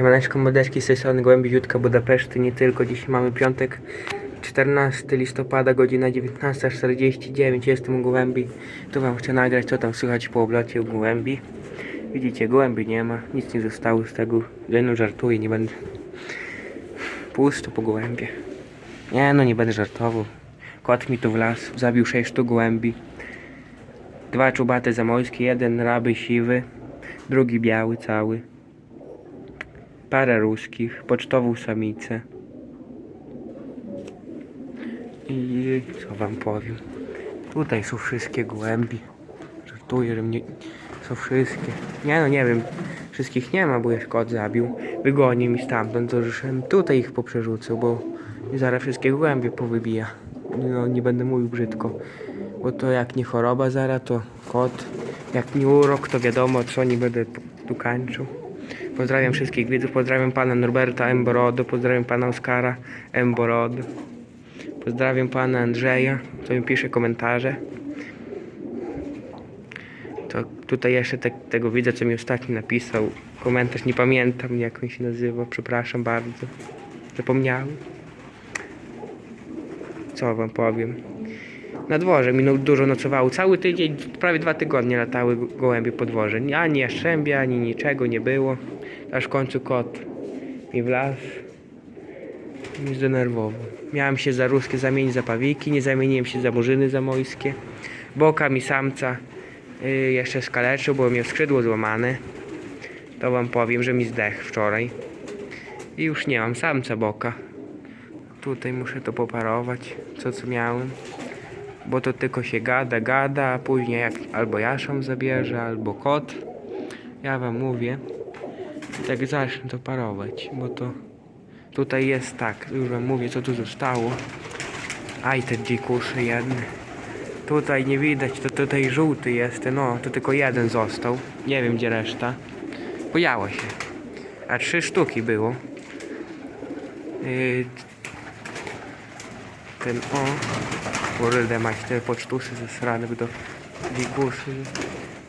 Siemaneczko mordeczki z tej strony Głębiziutka Budapeszty, nie tylko. Dziś mamy piątek 14 listopada, godzina 19.49. Jestem u Gołębi. Tu wam chcę nagrać, co tam słychać po oblocie u Gołębi. Widzicie, Gołębi nie ma, nic nie zostało z tego. Lenu żartuję, nie będę... Pusto po Gołębie. Nie no, nie będę żartował. Kot mi tu wlazł, zabił 6 sztuk Gołębi. Dwa czubate zamojskie, jeden raby siwy, drugi biały cały parę ruskich, pocztową samicę. I co wam powiem? Tutaj są wszystkie gołębi. Żartuję, że mnie... Są wszystkie. Nie no, nie wiem. Wszystkich nie ma, bo już kot zabił. Wygoni mi stamtąd, to żebym tutaj ich poprzerzucał, bo zaraz wszystkie gołębie powybija. No, nie będę mówił brzydko. Bo to jak nie choroba zaraz, to kot. Jak nie urok, to wiadomo, co nie będę tu kańczył. Pozdrawiam wszystkich widzów, pozdrawiam pana Norberta Emborodo, pozdrawiam pana Oskara Emborodo. Pozdrawiam pana Andrzeja, co mi pisze komentarze. To tutaj jeszcze te, tego widzę, co mi ostatnio napisał. Komentarz, nie pamiętam jak on się nazywa, przepraszam bardzo. Zapomniałem. Co wam powiem. Na dworze minął dużo nocowało. Cały tydzień, prawie dwa tygodnie latały go- gołębie po dworze. Ani jaszczębia, ani niczego nie było. Aż w końcu kot mi wlazł. i Mnie zdenerwował. Miałem się za ruskie zamienić za pawiki, nie zamieniłem się za murzyny zamojskie. Boka mi samca y, jeszcze skaleczył, bo miał skrzydło złamane. To wam powiem, że mi zdech wczoraj. I już nie mam samca boka. Tutaj muszę to poparować, co co miałem bo to tylko się gada, gada, a później jak albo jaszą zabierze, albo kot. Ja wam mówię, i tak zacznę to parować, bo to tutaj jest tak, już wam mówię co tu zostało. Aj te dzikusze jedne. Tutaj nie widać, to tutaj żółty jest, no to tylko jeden został. Nie wiem gdzie reszta. Pojało się. A trzy sztuki było. Yy, ten o kurde mać te pocztusy zesrane do Wiguszy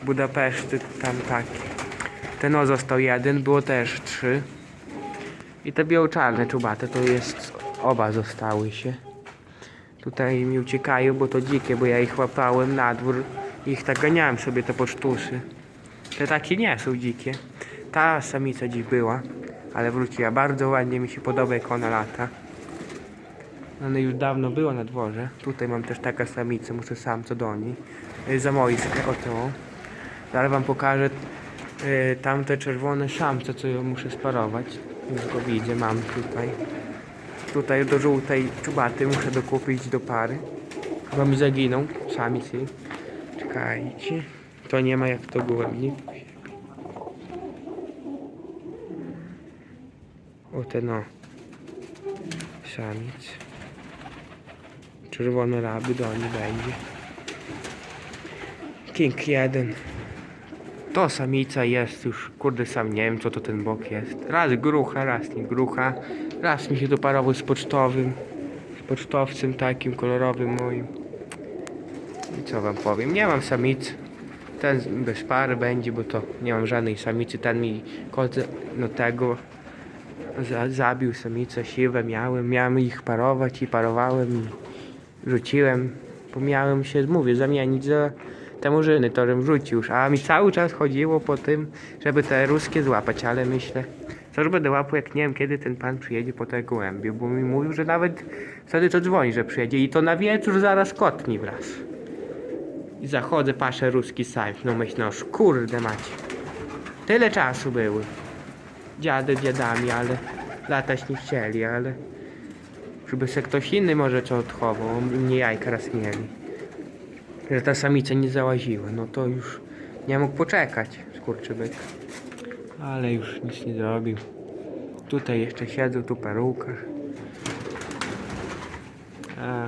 Budapeszty tam takie ten o został jeden było też trzy i te biało-czarne czubate to jest oba zostały się tutaj mi uciekają bo to dzikie bo ja ich łapałem na dwór ich tak ganiałem sobie te pocztusy te takie nie są dzikie ta samica dziś była ale wróciła bardzo ładnie mi się podoba jak ona lata ona już dawno była na dworze. Tutaj mam też taka samica, muszę sam co do niej. Y, Zamojskie, oto. Zaraz wam pokażę y, tamte czerwone szamce, co ją muszę sparować. Już go widzę, mam tutaj. Tutaj do żółtej czubaty muszę dokupić do pary. Chyba mi zaginą samicy. Czekajcie. To nie ma jak to gołębnik. O ten no. Samic. Czerwone raby do niej będzie. King 1. To samica jest już, kurde sam nie wiem co to ten bok jest. Raz grucha, raz nie grucha. Raz mi się doparował z pocztowym. Z pocztowcem takim kolorowym moim. I co wam powiem, nie mam samic. Ten bez pary będzie, bo to nie mam żadnej samicy. Ten mi kot no tego za, zabił samicę siwe miałem. Miałem ich parować i parowałem i rzuciłem, bo miałem się, mówię, zamienić za te murzyny, to żem rzucił już, a mi cały czas chodziło po tym, żeby te ruskie złapać, ale myślę, co będę łapał, jak nie wiem, kiedy ten pan przyjedzie po te gołębie, bo mi mówił, że nawet wtedy to dzwoni, że przyjedzie i to na wieczór zaraz kot mi wraz. I zachodzę, paszę ruski sajf, no myślę, no kurde macie. Tyle czasu były. Dziady dziadami, ale latać nie chcieli, ale żeby se ktoś inny może co odchował, mnie jajka raz mieli. Że ta samica nie załaziła, no to już nie mógł poczekać, skurczybyk. Ale już nic nie zrobił. Tutaj jeszcze siedzą, tu perukarz. A,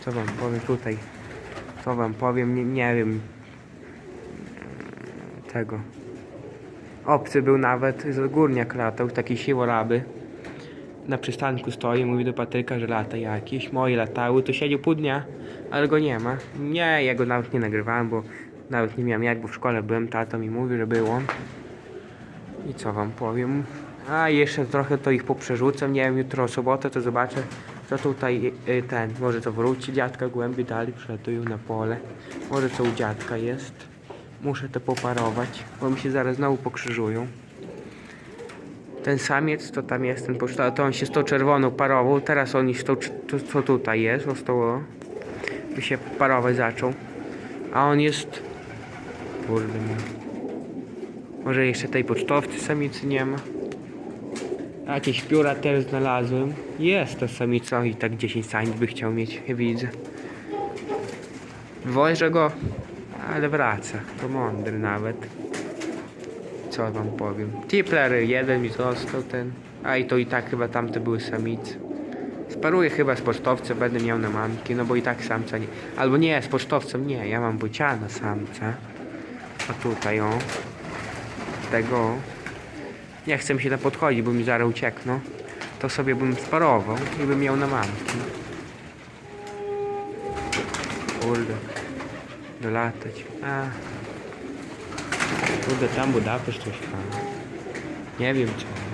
co wam powiem tutaj? Co wam powiem? Nie, nie wiem. Tego. Obcy był nawet, z górniak latał, taki siłoraby na przystanku stoi, mówi do Patryka, że lata jakieś. Moje latały, to siedział pół dnia, ale go nie ma. Nie, ja go nawet nie nagrywałem, bo nawet nie miałem jak, bo w szkole byłem, tato mi mówi, że było. I co wam powiem? A jeszcze trochę to ich poprzerzucam, nie wiem, jutro sobotę to zobaczę, co tutaj y, ten, może to wróci dziadka głębiej dalej, przylatują na pole. Może co u dziadka jest. Muszę to poparować, bo mi się zaraz znowu pokrzyżują. Ten samiec, to tam jest, ten poczta, to on się z tą czerwoną parował, teraz on już to, co tutaj jest, o z tą, o, by się parować zaczął. A on jest, kurde mój. Może jeszcze tej pocztowcy samicy nie ma. Jakieś pióra też znalazłem. Jest to samica i tak 10 samic by chciał mieć, widzę. Wożę go, ale wraca. To mądry nawet. Co wam powiem. Tipler jeden mi został ten. A i to i tak chyba tamte były samice. Sparuję chyba z pocztowcem, będę miał na mamki, no bo i tak samca nie. Albo nie, z pocztowcem nie, ja mam bociana samca. A tutaj o. Tego. Nie chcę mi się tam podchodzić, bo mi zaraz uciekną. To sobie bym sparował i bym miał na mamki. Kurde. Dolatać. A. Kurde, tam Budapeszt coś tam. Nie wiem co.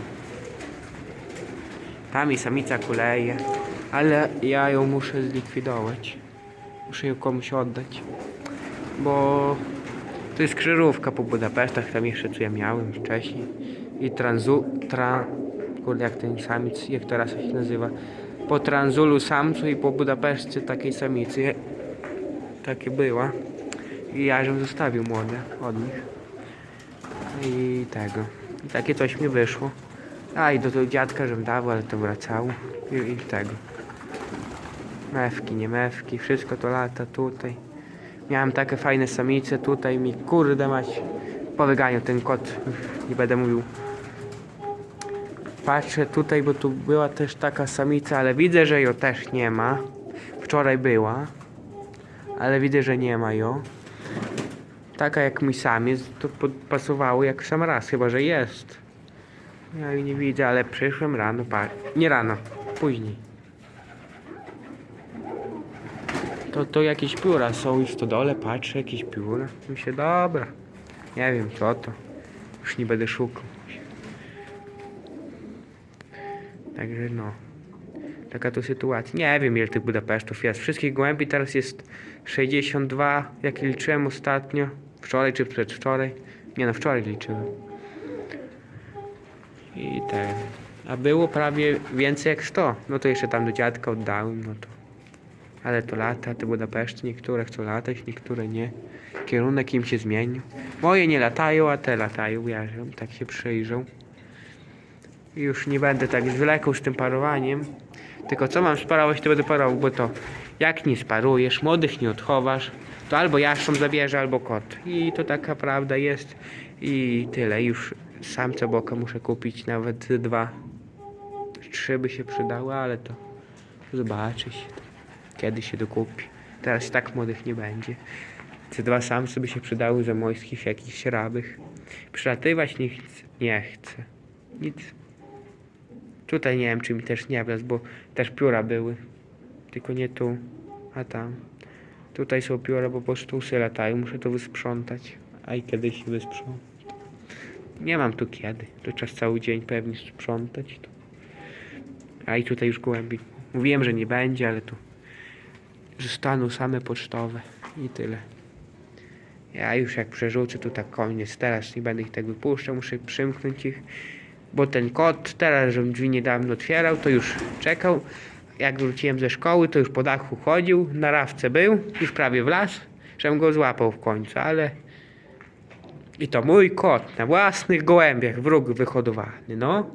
Tam i samica kuleje. Ale ja ją muszę zlikwidować. Muszę ją komuś oddać. Bo to jest krzyżówka po Budapesztach, tam jeszcze co ja miałem wcześniej. I transu... Tra... Kurde, jak ten samic, jak teraz się nazywa. Po Tranzulu samcu i po Budapeszcie takiej samicy. Takie była. I ja żem zostawił młode od nich. I tego. I takie coś mi wyszło. A i do tego dziadka żem dawał, ale to wracało. I, i tego. Mewki, nie mewki, wszystko to lata tutaj. Miałem takie fajne samice, tutaj mi kurde mać po wyganiu ten kot, nie będę mówił. Patrzę tutaj, bo tu była też taka samica, ale widzę, że ją też nie ma. Wczoraj była, ale widzę, że nie ma ją. Taka jak mój samiec, to pasowało jak sam raz, chyba że jest. Ja jej nie widzę, ale przyszłem rano, pa... nie rano, później. To, to jakieś pióra są już w stodole, patrzę, jakieś pióra. Myślę, dobra, nie wiem co to. Już nie będę szukał. Także no. Taka to sytuacja. Nie wiem ile tych Budapesztów jest. Wszystkich głębi teraz jest 62, jak liczyłem ostatnio. Wczoraj czy przedwczoraj. Nie no, wczoraj liczyłem. I ten. A było prawie więcej jak 100. No to jeszcze tam do dziadka oddałem, no to. Ale to lata, te Budapeszty, niektóre chcą latać, niektóre nie. Kierunek im się zmienił. Moje nie latają, a te latają, ja tak się przyjrzał. I już nie będę tak zwlekał z tym parowaniem. Tylko co mam sparować, to będę parował, bo to jak nie sparujesz, młodych nie odchowasz, to albo jastrząb zabierze, albo kot. I to taka prawda jest. I tyle. Już samca boka muszę kupić, nawet dwa. Trzy by się przydały, ale to zobaczyć. Kiedy się dokupi. Teraz tak młodych nie będzie. Te dwa samce by się przydały za mojskich jakichś rabych. Przylatywać nie chcę. Nie chcę. Nic. Tutaj nie wiem, czy mi też nie wlazł, bo też pióra były. Tylko nie tu, a tam. Tutaj są pióra, bo po prostu łsy latają. Muszę to wysprzątać. A i kiedyś wysprzątam. Nie mam tu kiedy. To czas cały dzień pewnie sprzątać. To. A i tutaj już głębiej. Mówiłem, że nie będzie, ale tu zostaną same pocztowe. I tyle. Ja już jak przerzucę, to tak koniec. Teraz nie będę ich tak wypuszczał. Muszę przymknąć ich. Bo ten kot, teraz, żebym drzwi niedawno otwierał, to już czekał. Jak wróciłem ze szkoły, to już po dachu chodził, na rawce był, już prawie wlazł, żebym go złapał w końcu, ale... I to mój kot, na własnych gołębiach, wróg wyhodowany, no.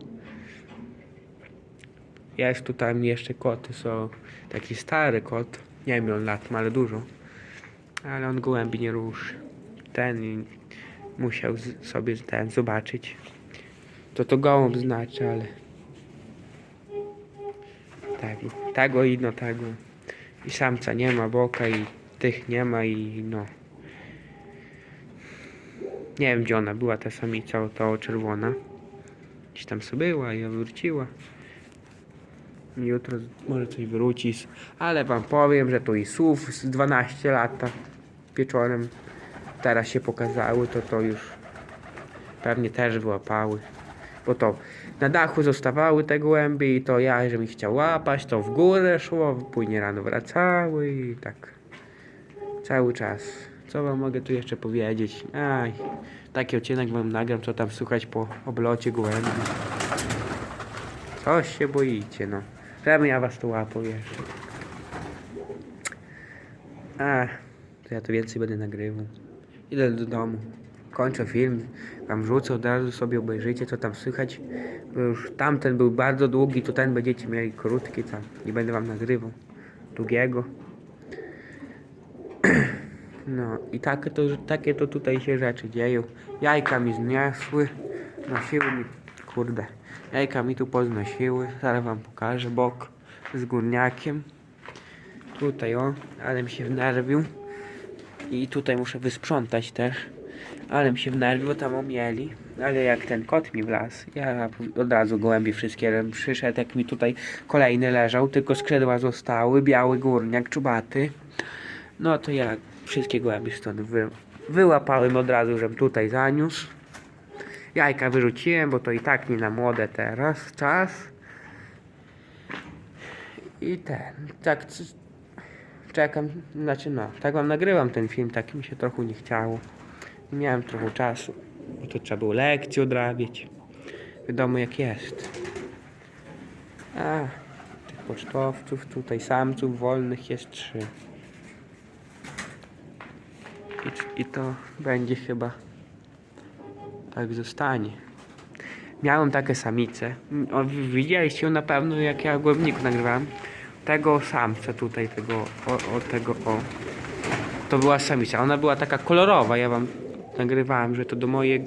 Jest tutaj jeszcze koty, są taki stary kot, nie wiem ile lat ma, ale dużo. Ale on gołębi nie ruszy. Ten musiał sobie ten zobaczyć. To to gołąb znaczy, ale... Tego, tego i no tego. I samca nie ma, boka i tych nie ma i no. Nie wiem gdzie ona była, ta samica, to czerwona. Gdzieś tam sobie była i wróciła. Jutro może coś wróci, z- ale wam powiem, że to i słów z 12 lata wieczorem teraz się pokazały, to to już pewnie też wyłapały. Bo to na dachu zostawały te gołębie i to ja, żebym chciał łapać, to w górę szło, później rano wracały i tak cały czas. Co wam mogę tu jeszcze powiedzieć? Aj, taki odcinek wam nagram, co tam słuchać po oblocie gołębi. Coś się boicie, no. Żebym ja was tu łapał jeszcze. A, to ja to więcej będę nagrywał. Idę do domu. Kończę film. Wam wrzucę od razu sobie obejrzyjcie co tam słychać. Bo już tamten był bardzo długi, to ten będziecie mieli krótki, tam nie będę wam nagrywał długiego. No i takie to, takie to tutaj się rzeczy dzieją. Jajka mi zniosły, nosiły mi, kurde, jajka mi tu poznosiły. Zaraz wam pokażę bok z górniakiem. Tutaj o, ale mi się wnerwił. I tutaj muszę wysprzątać też. Ale mi się wnerwił, tam omieli. Ale jak ten kot mi wlazł, ja od razu gołębie wszystkie przyszedł, jak mi tutaj kolejny leżał, tylko skrzydła zostały, biały górniak, czubaty. No to ja wszystkie gołębie stąd wy, wyłapałem od razu, żebym tutaj zaniósł. Jajka wyrzuciłem, bo to i tak nie na młode teraz czas. I ten, tak czekam, znaczy no, tak wam nagrywam ten film, tak mi się trochę nie chciało. Nie miałem trochę czasu, bo to trzeba było lekcje odrabiać. Wiadomo jak jest. A, tych pocztowców, tutaj samców wolnych jest trzy. I, to będzie chyba tak zostanie. Miałem takie samice. Widzieliście ją na pewno jak ja głębniku nagrywałem. Tego samca tutaj, tego, o, o tego, o. To była samica. Ona była taka kolorowa. Ja wam nagrywałem, że to do mojej,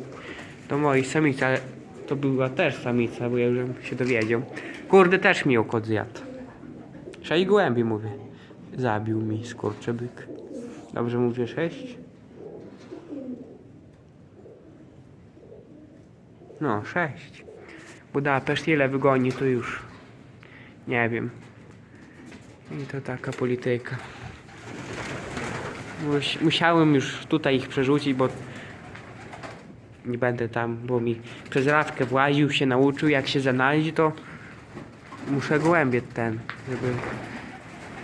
do mojej samicy, ale to była też samica, bo ja już się dowiedział. Kurde, też mi ją kot zjadł. Sześć głębi mówię. Zabił mi skurczybyk. Dobrze mówię sześć? No, sześć. Budapeszt ile wygoni, to już nie wiem. I to taka polityka. Mus- Musiałem już tutaj ich przerzucić, bo nie będę tam, bo mi przez rawkę właził, się nauczył, jak się znaleźć, to muszę gołębie ten, żeby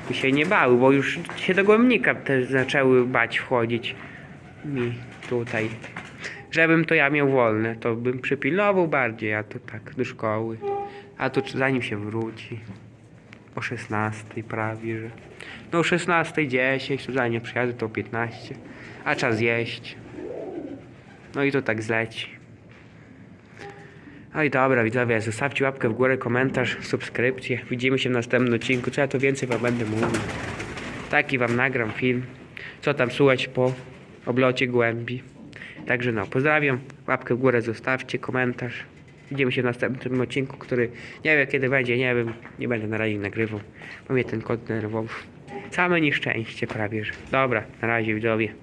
by się nie bały, bo już się do głębnika też zaczęły bać wchodzić mi tutaj. Żebym to ja miał wolne, to bym przypilnował bardziej, a to tak do szkoły. A czy- zanim się wróci. O 16 prawie, że. No o 16.10, to zanim przyjadę to o 15. A czas jeść. No i to tak zleci. No i dobra, widzowie, zostawcie łapkę w górę, komentarz, subskrypcję. Widzimy się w następnym odcinku. Co ja to więcej wam będę mówił. Taki wam nagram film. Co tam słuchać po oblocie głębi. Także no, pozdrawiam. Łapkę w górę zostawcie, komentarz. Widzimy się w następnym odcinku, który nie wiem kiedy będzie, nie wiem. Nie będę na razie nagrywał. Bo mnie ten kot nerwowy. Same nieszczęście prawie, że. Dobra, na razie widzowie.